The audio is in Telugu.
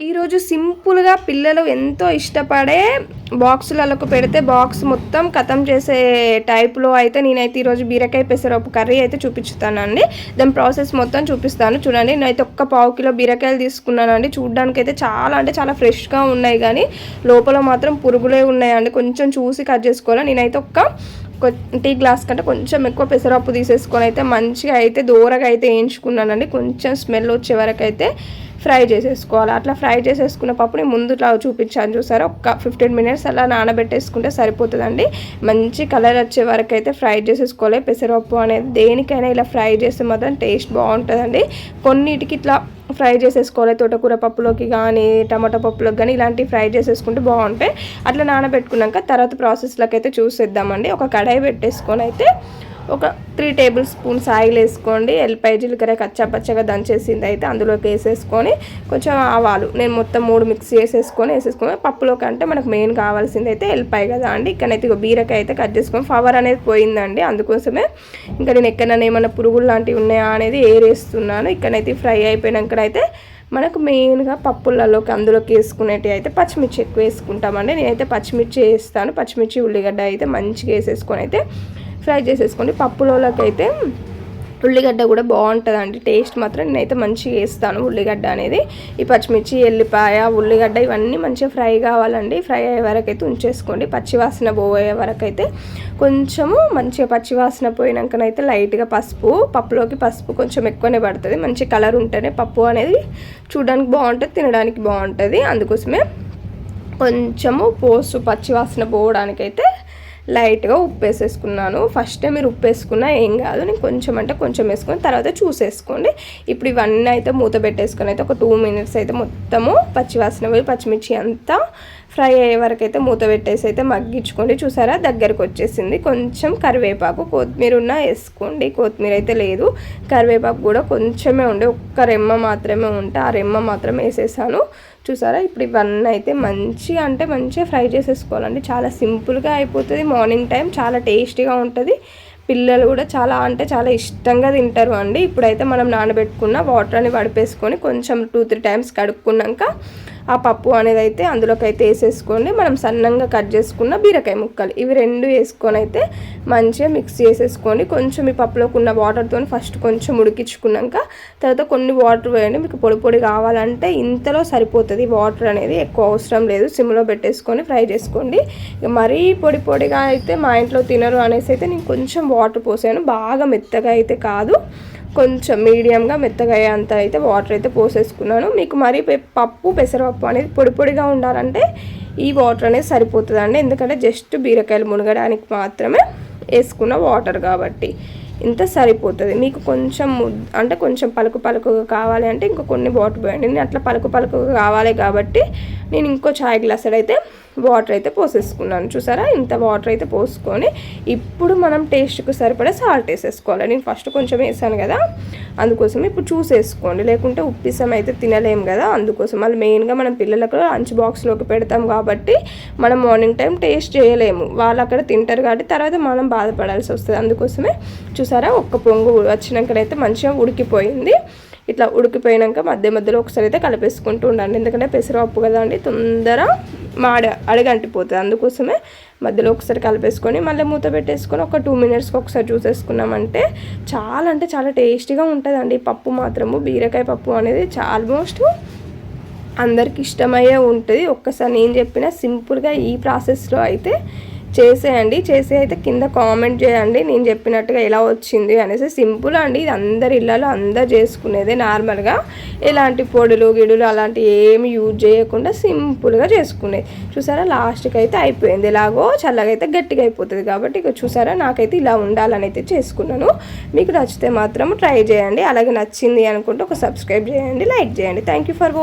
ఈరోజు సింపుల్గా పిల్లలు ఎంతో ఇష్టపడే బాక్సులకు పెడితే బాక్స్ మొత్తం కథం చేసే టైప్లో అయితే నేనైతే ఈరోజు బీరకాయ పెసరపప్పు కర్రీ అయితే చూపించుతానండి దాని ప్రాసెస్ మొత్తం చూపిస్తాను. చూడండి నేనైతే ఒక్క పావు కిలో బీరకాయలు తీసుకున్నానండి. చూడడానికి అయితే చాలా అంటే చాలా ఫ్రెష్గా ఉన్నాయి కానీ లోపల మాత్రం పురుగులే ఉన్నాయండి. కొంచెం చూసి కట్ చేసుకోవాలి? నేనైతే ఒక్క టీ గ్లాస్ కంటే కొంచెం ఎక్కువ పెసరపప్పు తీసేసుకొని అయితే మంచిగా అయితే దూరగా అయితే వేయించుకున్నానండి. కొంచెం స్మెల్ వచ్చే వరకు అయితే ఫ్రై చేసేసుకోవాలి. అట్లా ఫ్రై చేసేసుకున్న పప్పుని ముందు ఇట్లా చూపించాను చూసారా? ఒక ఫిఫ్టీన్ మినిట్స్ అలా నానబెట్టేసుకుంటే సరిపోతుందండి. మంచి కలర్ వచ్చే వరకు అయితే ఫ్రై చేసేసుకోవాలి. పెసరపప్పు అనేది దేనికైనా ఇలా ఫ్రై చేస్తే మాత్రం టేస్ట్ బాగుంటుందండి. కొన్నిటికి ఇట్లా ఫ్రై చేసేసుకోవాలి. తోటకూర పప్పులోకి కానీ టమాటా పప్పులోకి కానీ ఇలాంటివి ఫ్రై చేసేసుకుంటే బాగుంటాయి. అట్లా నానబెట్టుకున్నాక తర్వాత ప్రాసెస్లోకి అయితే చూసేద్దామండి. ఒక కడాయి పెట్టేసుకొని అయితే ఒక త్రీ టేబుల్ స్పూన్స్ ఆయిల్ వేసుకోండి. ఎల్లిపాయ జీలకర్ర కచ్చాపచ్చగా దంచేసింది అయితే అందులోకి వేసేసుకొని కొంచెం ఆవాలు. నేను మొత్తం మూడు మిక్స్ చేసేసుకొని వేసేసుకొని పప్పులోకి అంటే మనకు మెయిన్ కావాల్సింది అయితే ఎల్లిపాయ కదా అండి. ఇక్కడైతే ఇక బీరకాయ అయితే కట్ చేసుకొని ఫ్లవర్ అనేది పోయిందండి. అందుకోసమే ఇంకా నేను ఎక్కడైనా ఏమైనా పురుగులు లాంటివి ఉన్నాయా అనేది ఏరేస్తున్నాను. ఇక్కడైతే ఫ్రై అయిపోయినాకనైతే మనకు మెయిన్గా పప్పులలోకి అందులోకి వేసుకునేవి అయితే పచ్చిమిర్చి ఎక్కువ వేసుకుంటామండి. నేనైతే పచ్చిమిర్చి వేస్తాను. పచ్చిమిర్చి ఉల్లిగడ్డ అయితే మంచిగా వేసేసుకొని అయితే ఫ్రై చేసేసుకోండి. పప్పులోకి అయితే ఉల్లిగడ్డ కూడా బాగుంటుందండి. టేస్ట్ మాత్రం నేనైతే మంచిగా వేస్తాను ఉల్లిగడ్డ అనేది. ఈ పచ్చిమిర్చి ఎల్లిపాయ ఉల్లిగడ్డ ఇవన్నీ మంచిగా ఫ్రై కావాలండి. ఫ్రై అయ్యే వరకు అయితే ఉంచేసుకోండి. పచ్చివాసన పోయే వరకు అయితే కొంచెము మంచిగా పచ్చివాసన పోయినాకనైతే లైట్గా పసుపు పప్పులోకి పసుపు కొంచెం ఎక్కువనే పడుతుంది. మంచి కలర్ ఉంటేనే పప్పు అనేది చూడడానికి బాగుంటుంది తినడానికి బాగుంటుంది. అందుకోసమే కొంచెము పోసు పచ్చివాసన పోవడానికైతే లైట్గా ఉప్పు వేసేసుకున్నాను ఫస్ట్ టైం మీరు ఉప్పు వేసుకున్నా ఏం కాదు. నేను కొంచెం అంటే కొంచెం వేసుకుని తర్వాత చూసేసుకోండి. ఇప్పుడు ఇవన్నీ అయితే మూత పెట్టేసుకొని అయితే ఒక టూ మినిట్స్ అయితే మొత్తము పచ్చివాసన పోయి పచ్చిమిర్చి అంతా ఫ్రై అయ్యే వరకు అయితే మూత పెట్టేసి అయితే మగ్గించుకోండి. చూసారా? దగ్గరకు వచ్చేసింది. కొంచెం కరివేపాకు కొత్తిమీర ఉన్నా వేసుకోండి. కొత్తిమీర అయితే లేదు. కరివేపాకు కూడా కొంచెమే ఉండే. ఒక్క రెమ్మ మాత్రమే ఉంటే ఆ రెమ్మ మాత్రమే వేసేసాను. చూసారా? ఇప్పుడు ఇవన్నీ అయితే మంచిగా అంటే మంచిగా ఫ్రై చేసేసుకోవాలండి. చాలా సింపుల్గా అయిపోతుంది. మార్నింగ్ టైం చాలా టేస్టీగా ఉంటుంది. పిల్లలు కూడా చాలా అంటే చాలా ఇష్టంగా తింటారు అండి. ఇప్పుడైతే మనం నానబెట్టుకున్న వాటర్ అని వడిపేసుకొని కొంచెం టూ త్రీ టైమ్స్ కడుక్కున్నాక ఆ పప్పు అనేది అయితే అందులోకి అయితే వేసేసుకోండి. మనం సన్నంగా కట్ చేసుకున్న బీరకాయ ముక్కలు. ఇవి రెండు వేసుకొని అయితే మంచిగా మిక్స్ చేసేసుకోండి. కొంచెం ఈ పప్పులోకి ఉన్న వాటర్తో ఫస్ట్ కొంచెం ఉడికించుకున్నాక తర్వాత కొన్ని వాటర్ వేయండి. మీకు పొడి పొడి కావాలంటే ఇంతలో సరిపోతుంది. వాటర్ అనేది ఎక్కువ అవసరం లేదు. సిమ్లో పెట్టేసుకొని ఫ్రై చేసుకోండి. ఇక మరీ పొడి పొడిగా అయితే మా ఇంట్లో తినరు అనేసి అయితే నేను కొంచెం వాటర్ పోసాను. బాగా మెత్తగా అయితే కాదు. కొంచెం మీడియంగా మెత్తగా అయ్యేంత అయితే వాటర్ అయితే పోసేసుకున్నాను. మీకు మరీ పప్పు పెసరపప్పు అనేది పొడి పొడిగా ఉండాలంటే ఈ వాటర్ అనేది సరిపోతుందండి. ఎందుకంటే జస్ట్ బీరకాయలు మునగడానికి మాత్రమే వేసుకున్న వాటర్ కాబట్టి ఇంత సరిపోతుంది. మీకు కొంచెం అంటే కొంచెం పలుకు పలుకుగా కావాలి అంటే ఇంకా కొన్ని వాటర్ పోయండి. నేను అట్లా పలుకు పలుకుగా కావాలి కాబట్టి నేను ఇంకో చాయ్ గ్లాస్ అయితే వాటర్ అయితే పోసేసుకున్నాను. చూసారా? ఇంత వాటర్ అయితే పోసుకొని ఇప్పుడు మనం టేస్ట్కి సరిపడే సాల్ట్ వేసేసుకోవాలి. నేను ఫస్ట్ కొంచెం వేసాను కదా అందుకోసం ఇప్పుడు చూసేసుకోండి లేకుంటే ఉప్పిసం అయితే తినలేము కదా అందుకోసం. మళ్ళీ మెయిన్గా మనం పిల్లలకు లంచ్ బాక్స్లోకి పెడతాం కాబట్టి మనం మార్నింగ్ టైం టేస్ట్ చేయలేము. వాళ్ళు అక్కడ తింటారు కాబట్టి తర్వాత మనం బాధపడాల్సి వస్తుంది. అందుకోసమే చూసారా? ఒక్క పొంగు వచ్చినాకనైతే మంచిగా ఉడికిపోయింది. ఇట్లా ఉడికిపోయినాక మధ్య మధ్యలో ఒకసారి అయితే కలిపేసుకుంటూ ఉండండి. ఎందుకంటే పెసరపప్పు కదా అండి తొందర మాడ అడగంటిపోతుంది అందుకోసమే మధ్యలో ఒకసారి కలిపేసుకొని మళ్ళీ మూత పెట్టేసుకొని ఒక టూ మినిట్స్కి ఒకసారి చూసేసుకున్నామంటే చాలా అంటే చాలా టేస్టీగా ఉంటుందండి. పప్పు మాత్రము బీరకాయ పప్పు అనేది ఆల్మోస్ట్ అందరికి ఇష్టమయ్యే ఉంటుంది. ఒక్కసారి నేను చెప్పిన సింపుల్గా ఈ ప్రాసెస్లో అయితే చేసేయండి చేసి అయితే కింద కామెంట్ చేయండి నేను చెప్పినట్టుగా ఎలా వచ్చింది అనేసి. సింపుల్ అండి ఇది అందరి ఇళ్ళలో అందరు చేసుకునేదే నార్మల్గా. ఎలాంటి పొడులు గిడులు అలాంటి ఏమి యూజ్ చేయకుండా సింపుల్గా చేసుకునేది. చూసారా లాస్ట్కి అయితే అయిపోయింది. ఎలాగో చల్లగా అయితే గట్టిగా అయిపోతుంది కాబట్టి ఇక చూసారా నాకైతే ఇలా ఉండాలని అయితే చేసుకున్నాను. మీకు నచ్చితే మాత్రం ట్రై చేయండి. అలాగే నచ్చింది అనుకుంటే ఒక సబ్స్క్రైబ్ చేయండి లైక్ చేయండి. Thank you for